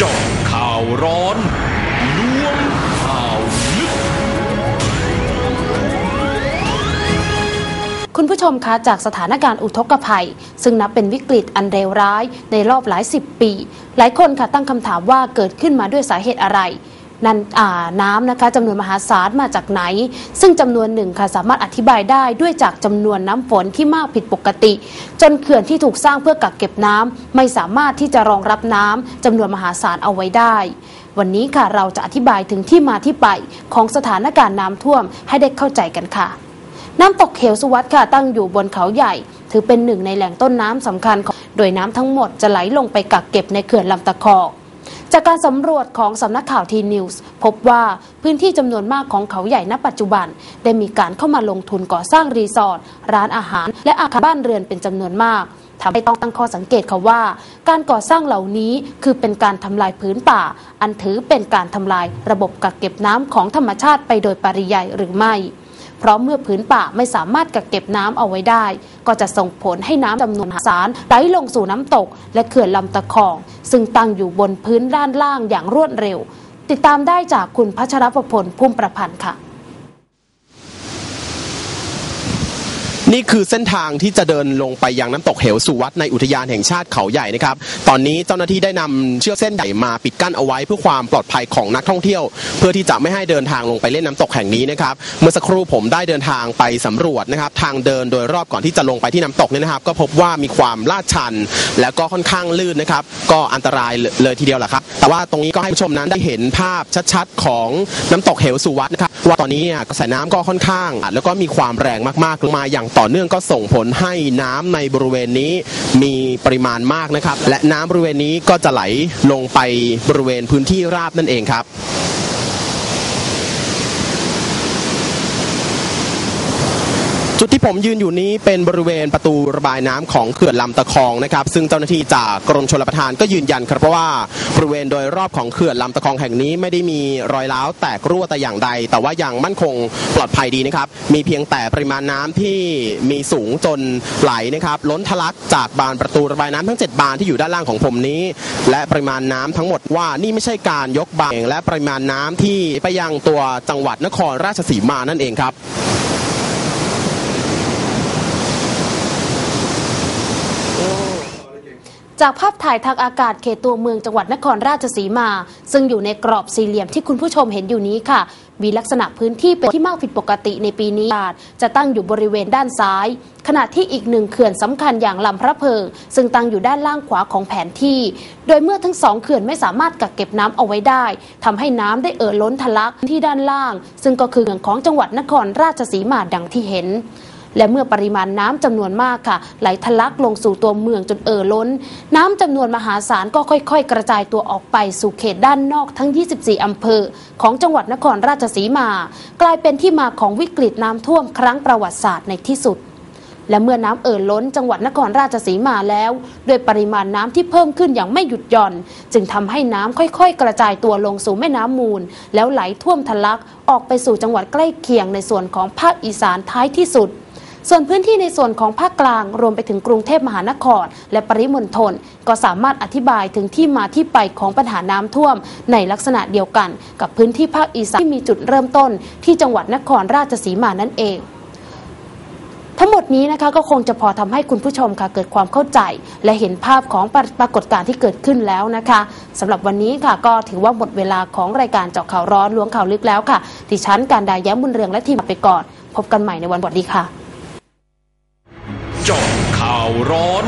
จาะข่าวร้อนล้วงข่าวลึก คุณผู้ชมคะจากสถานการณ์อุทกภัย ซึ่งนับเป็นวิกฤตอันเลวร้ายในรอบหลายสิบปี หลายคนค่ะตั้งคำถามว่าเกิดขึ้นมาด้วยสาเหตุอะไร นั้นน้ำนะคะจำนวนมหาศาลมาจากไหน ซึ่งจำนวนหนึ่งค่ะสามารถอธิบายได้ด้วยจากจำนวนน้ำฝนที่มากผิดปกติ จนเขื่อนที่ถูกสร้างเพื่อกักเก็บน้ำไม่สามารถที่จะรองรับน้ำจำนวนมหาศาลเอาไว้ได้ วันนี้ค่ะเราจะอธิบายถึงที่มาที่ไปของสถานการณ์น้ำท่วมให้ได้เข้าใจกันค่ะ น้ำตกเขวสุวัสด์ค่ะตั้งอยู่บนเขาใหญ่ ถือเป็นหนึ่งในแหล่งต้นน้ำสำคัญของโดยน้ำทั้งหมดจะไหลลงไปกักเก็บในเขื่อนลำตะคอ จากการสำรวจของสำนักข่าวทีนิวส์พบว่าพื้นที่จำนวนมากของเขาใหญ่ณปัจจุบัน ได้มีการเข้ามาลงทุนก่อสร้างรีสอร์ทร้านอาหาร และอาคารบ้านเรือนเป็นจำนวนมากทำให้ต้องตั้งข้อสังเกตค่ะว่า การก่อสร้างเหล่านี้คือเป็นการทำลายพื้นป่า อันถือเป็นการทำลายระบบกักเก็บน้ำของธรรมชาติไปโดยปริยายหรือไม่ เพราะเมื่อพื้นป่าไม่สามารถกักเก็บน้ำเอาไว้ได้ ก็จะส่งผลให้น้ำจำนวนมหาศาลไหลลงสู่น้ำตก และเขื่อนลำตะคอง ซึ่งตั้งอยู่บนพื้นด้านล่างอย่างรวดเร็ว ติดตามได้จากคุณพัชรประพลพุ่มประพันธ์ค่ะ นี่คือเส้นทางที่จะเดินลงไปยังน้ำตกเหวสุวัดในอุทยานแห่งชาติเขาใหญ่นะครับ ตอนนี้เจ้าหน้าที่ได้นำเชือกเส้นใหญ่มาปิดกั้นเอาไว้เพื่อความปลอดภัยของนักท่องเที่ยว เพื่อที่จะไม่ให้เดินทางลงไปเล่นน้ำตกแห่งนี้นะครับ เมื่อสักครู่ผมได้เดินทางไปสำรวจนะครับ ทางเดินโดยรอบก่อนที่จะลงไปที่น้ำตกเนี่ยนะครับ ก็พบว่ามีความลาดชัน แล้วก็ค่อนข้างลื่นนะครับ ก็อันตรายเลยทีเดียวแหละครับ แต่ว่าตรงนี้ก็ให้ผู้ชมนั้นได้เห็นภาพชัดๆ ของน้ำตกเหวสุวัดนะครับว่าตอนนี้เนี่ยกระแสน้ำก็ค่อนข้าง แล้วก็มีความแรงมากๆลงมาอย่างต่อเนื่องก็ส่งผลให้น้ำในบริเวณนี้มีปริมาณมากนะครับ และน้ำบริเวณนี้ก็จะไหลลงไปบริเวณพื้นที่ราบนั่นเองครับ จุดที่ผมยืนอยู่นี้เป็นบริเวณประตูระบายน้ำของเขื่อนลำตะคองนะครับ ซึ่งเจ้าหน้าที่จากกรมชลประทานก็ยืนยันครับเพราะว่าบริเวณโดยรอบของเขื่อนลำตะคองแห่งนี้ไม่ได้มีรอยร้าวแตกรั่วแต่อย่างใด แต่ว่ายังมั่นคงปลอดภัยดีนะครับ มีเพียงแต่ปริมาณน้ำที่มีสูงจนไหลนะครับล้นทะลักจากบานประตูระบายน้ำทั้ง 7 บานที่อยู่ด้านล่างของผมนี้ และปริมาณน้ำทั้งหมดว่านี่ไม่ใช่การยกบานและปริมาณน้ำที่ไปยังตัวจังหวัดนครราชสีมานั่นเองครับ จากภาพถ่ายทางอากาศเขตตัวเมืองจังหวัดนครราชสีมา ซึ่งอยู่ในกรอบสี่เหลี่ยมที่คุณผู้ชมเห็นอยู่นี้ค่ะ มีลักษณะพื้นที่เป็นที่มากผิดปกติในปีนี้จะตั้งอยู่บริเวณด้านซ้าย ขณะที่อีกหนึ่งเขื่อนสำคัญอย่างลำพระเพิง ซึ่งตั้งอยู่ด้านล่างขวาของแผนที่ โดยเมื่อทั้งสองเขื่อนไม่สามารถกักเก็บน้ำเอาไว้ได้ทำให้น้ำได้เอ่อล้นทะลักที่ด้านล่าง ซึ่งก็คือเขื่อนของจังหวัดนครราชสีมาดังที่เห็น และเมื่อปริมาณน้ำจำนวนมากค่ะ ไหลทะลักลงสู่ตัวเมืองจนเอ่อล้น น้ำจำนวนมหาศาลก็ค่อย ๆ กระจายตัวออกไปสู่เขตด้านนอกทั้ง 24อำเภอ ของจังหวัดนครราชสีมา กลายเป็นที่มาของวิกฤตน้ำท่วมครั้งประวัติศาสตร์ในที่สุดและเมื่อน้ำเอ่อล้นจังหวัดนครราชสีมาแล้วด้วยปริมาณน้ำที่เพิ่มขึ้นอย่างไม่หยุดหย่อน จึงทำให้น้ำค่อยๆ กระจายตัวลงสู่แม่น้ำมูล แล้วไหลท่วมทะลักออกไปสู่จังหวัดใกล้เคียงในส่วนของภาคอีสานท้ายที่สุด ส่วนพื้นที่ในส่วนของภาคกลางรวมไปถึงกรุงเทพมหานคร และปริมณฑลก็สามารถอธิบายถึงที่มาที่ไปของปัญหาน้ำท่วม ในลักษณะเดียวกัน กับพื้นที่ภาคอีสานที่มีจุดเริ่มต้น ที่จังหวัดนครราชสีมานั่นเองทั้งหมดนี้นะคะก็คงจะพอทำให้คุณผู้ชมค่ะเกิดความเข้าใจ และเห็นภาพของปรากฏการณ์ที่เกิดขึ้นแล้วนะคะสำหรับวันนี้ค่ะก็ถือว่าหมดเวลาของรายการเจาะข่าวร้อนล้วงข่าวลึกแล้วค่ะดิฉันการดาแย้มบุญเรืองและทีมไปก่อน พบกันใหม่ในวันสวัสดีค่ะ ร้อน